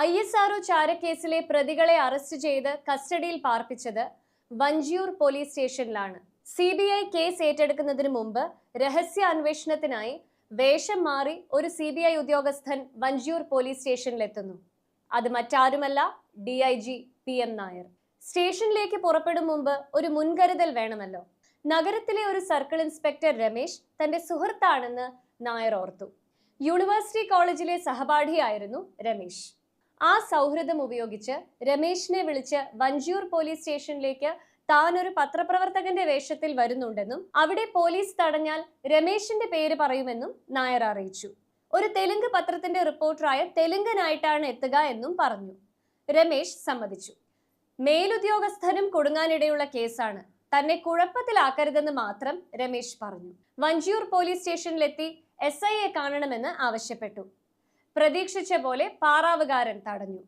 I S R O ചാരക്കേസിലെ പ്രതികളെ arrest ചെയ്ത് കസ്റ്റഡിയിൽ പാർപ്പിച്ചത് വഞ്ചിയൂർ പോലീസ് സ്റ്റേഷനിലാണ്. സി ബി ഐ കേസ് ഏറ്റെടുക്കുന്നതിന് മുമ്പ് രഹസ്യ അന്വേഷണത്തിനായി വേഷം മാറി ഒരു സി ബി ഐ ഉദ്യോഗസ്ഥൻ വഞ്ചിയൂർ പോലീസ് സ്റ്റേഷനിലെത്തുന്നു. അത് മറ്റാരുമല്ല D I G P M Nair. സ്റ്റേഷനിലേക്ക് പുറപ്പെടും മുമ്പ് ഒരു മുൻകരുതൽ വേണമല്ലോ. നഗരത്തിലെ ഒരു സർക്കിൾ ഇൻസ്പെക്ടർ രമേശ് തന്റെ സുഹൃത്താണെന്ന് നായർ ഓർത്തു. യൂണിവേഴ്സിറ്റി കോളേജിലെ സഹപാഠിയായിരുന്നു രമേശ്. ആ സൗഹൃദം ഉപയോഗിച്ച് രമേശിനെ വിളിച്ച് വഞ്ചിയൂർ പോലീസ് സ്റ്റേഷനിലേക്ക് താൻ ഒരു പത്രപ്രവർത്തകന്റെ വേഷത്തിൽ വരുന്നുണ്ടെന്നും അവിടെ പോലീസ് തടഞ്ഞാൽ രമേശിന്റെ പേര് പറയുമെന്നും നായർ അറിയിച്ചു. ഒരു തെലുങ്ക് പത്രത്തിന്റെ റിപ്പോർട്ടറായ തെലുങ്കനായിട്ടാണ് എത്തുക എന്നും പറഞ്ഞു. രമേശ് സമ്മതിച്ചു. മേലുദ്യോഗസ്ഥനും കൊടുങ്ങാനിടയുള്ള കേസാണ്. തന്നെ കുഴപ്പത്തിലാക്കരുതെന്ന് മാത്രം രമേശ് പറഞ്ഞു. വഞ്ചിയൂർ പോലീസ് സ്റ്റേഷനിലെത്തി എസ് ഐയെ കാണണമെന്ന് ആവശ്യപ്പെട്ടു. പ്രതീക്ഷിച്ച പോലെ പാറാവുകാരൻ തടഞ്ഞു.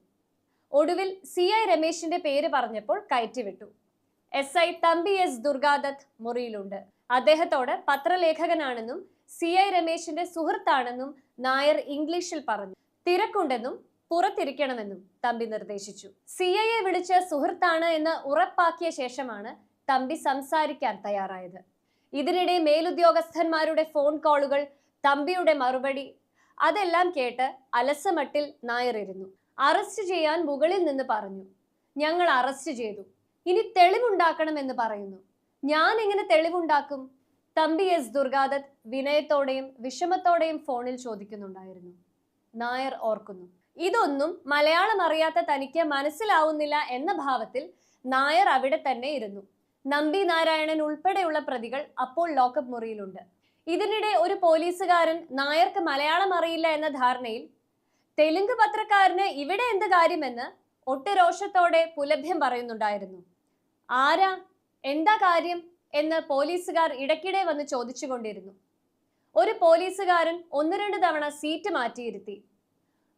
ഒടുവിൽ സി ഐ രമേശിന്റെ പേര് പറഞ്ഞപ്പോൾ കയറ്റിവിട്ടു. S I Thampi S Durgadath മുറിയിലുണ്ട്. അദ്ദേഹത്തോട് പത്രലേഖകനാണെന്നും സി ഐ രമേശിന്റെ സുഹൃത്താണെന്നും നായർ ഇംഗ്ലീഷിൽ പറഞ്ഞു. തിരക്കുണ്ടെന്നും പുറത്തിരിക്കണമെന്നും തമ്പി നിർദ്ദേശിച്ചു. സി ഐയെ വിളിച്ച് സുഹൃത്താണ് എന്ന് ഉറപ്പാക്കിയ ശേഷമാണ് തമ്പി സംസാരിക്കാൻ തയ്യാറായത്. ഇതിനിടെ മേലുദ്യോഗസ്ഥന്മാരുടെ ഫോൺ കോളുകൾ തമ്പിയുടെ മറുപടി അതെല്ലാം കേട്ട് അലസമട്ടിൽ നായർ ഇരുന്നു അറസ്റ്റ് ചെയ്യാൻ മുകളിൽ നിന്ന് പറഞ്ഞു ഞങ്ങൾ അറസ്റ്റ് ചെയ്തു. ഇനി തെളിവുണ്ടാക്കണമെന്ന് പറയുന്നു. ഞാൻ എങ്ങനെ തെളിവുണ്ടാക്കും? തമ്പി എസ് ദുർഗാദത്ത് വിനയത്തോടെയും വിഷമത്തോടെയും ഫോണിൽ ചോദിക്കുന്നുണ്ടായിരുന്നു. നായർ ഓർക്കുന്നു ഇതൊന്നും മലയാളം അറിയാത്ത തനിക്ക് മനസ്സിലാവുന്നില്ല എന്ന ഭാവത്തിൽ നായർ അവിടെ തന്നെ ഇരുന്നു. നമ്പി നാരായണൻ ഉൾപ്പെടെയുള്ള പ്രതികൾ അപ്പോൾ ലോക്കപ്പ് മുറിയിലുണ്ട്. ഇതിനിടെ ഒരു പോലീസുകാരൻ നായർക്ക് മലയാളം അറിയില്ല എന്ന ധാരണയിൽ തെലുങ്ക് പത്രക്കാരന് ഇവിടെ എന്ത് കാര്യമെന്ന് ഒട്ട് രോഷത്തോടെ പുലഭ്യം പറയുന്നുണ്ടായിരുന്നു. ആരാ? എന്താ കാര്യം? എന്ന് പോലീസുകാർ ഇടയ്ക്കിടെ വന്ന് ചോദിച്ചുകൊണ്ടിരുന്നു. ഒരു പോലീസുകാരൻ ഒന്ന് രണ്ട് തവണ സീറ്റ് മാറ്റിയിരുത്തി.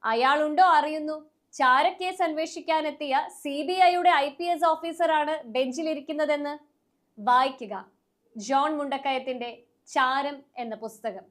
അയാളുണ്ടോ അറിയുന്നു. ചാരക്കേസ് അന്വേഷിക്കാനെത്തിയ സി ബി ഐയുടെ ഐ പി എസ് ഓഫീസറാണ് ബെഞ്ചിലിരിക്കുന്നതെന്ന് വായിക്കുക. ജോൺ മുണ്ടക്കയത്തിന്റെ ചാരം എന്ന പുസ്തകം.